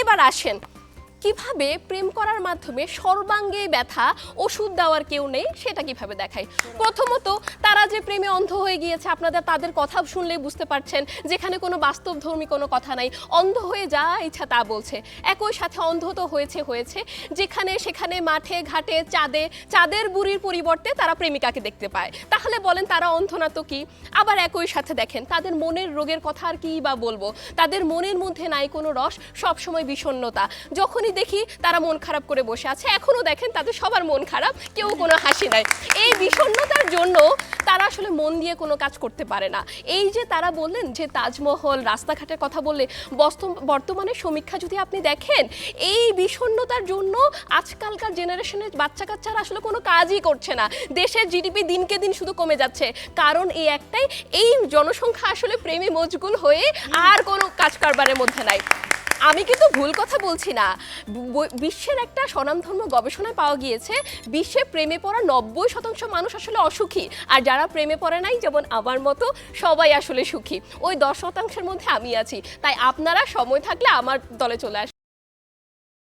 এবার আসেন। কীভাবে প্রেম করার মাধ্যমে সর্বাঙ্গে ব্যথা, ওষুধ দেওয়ার কেউ নেই, সেটা কীভাবে দেখায়? প্রথমত, তারা যে প্রেমে অন্ধ হয়ে গিয়েছে, আপনাদের তাদের কথা শুনলেই বুঝতে পারছেন, যেখানে কোনো বাস্তবধর্মী কোনো কথা নাই। অন্ধ হয়ে যা ইচ্ছা তা বলছে। একই সাথে অন্ধ তো হয়েছে হয়েছে। যেখানে, সেখানে, মাঠে, ঘাটে, চাঁদে, চাঁদের বুড়ির পরিবর্তে তারা প্রেমিকাকে দেখতে পায়। তাহলে বলেন, তারা অন্ধ না তো কি? আবার একই সাথে দেখেন, তাদের মনের রোগের কথা আর কি বা বলব? তাদের মনের মধ্যে নাই কোনো রস, সবসময় বিষণ্ণতা। যখনই দেখি তারা মন খারাপ করে বসে আছে। এখনও দেখেন তাদের সবার মন খারাপ, কেউ কোনো হাসি নাই। এই বিষণ্ণতার জন্য তারা আসলে মন দিয়ে কোনো কাজ করতে পারে না। এই যে তারা বললেন যে তাজমহল, রাস্তাঘাটের কথা বললে বর্তমানে সমীক্ষা যদি আপনি দেখেন, এই বিষণ্ণতার জন্য আজকালকার জেনারেশনের বাচ্চা কাচ্চারা আসলে কোনো কাজই করছে না। দেশের জিডিপি দিনকে দিন শুধু কমে যাচ্ছে। কারণ এই একটাই, এই জনসংখ্যা আসলে প্রেমে মজগুল হয়ে আর কোনো কাজ কারবারের মধ্যে নাই। আমি কিন্তু ভুল কথা বলছি না। বিশ্বের একটা স্বনামধর্ম গবেষণায় পাওয়া গিয়েছে, বিশ্বে প্রেমে পড়া নব্বই শতাংশ মানুষ আসলে অসুখী, আর যারা প্রেমে পড়ে নাই, যেমন আমার মতো, সবাই আসলে সুখী। ওই দশ শতাংশের মধ্যে আমি আছি। তাই আপনারা সময় থাকলে আমার দলে চলে আসবেন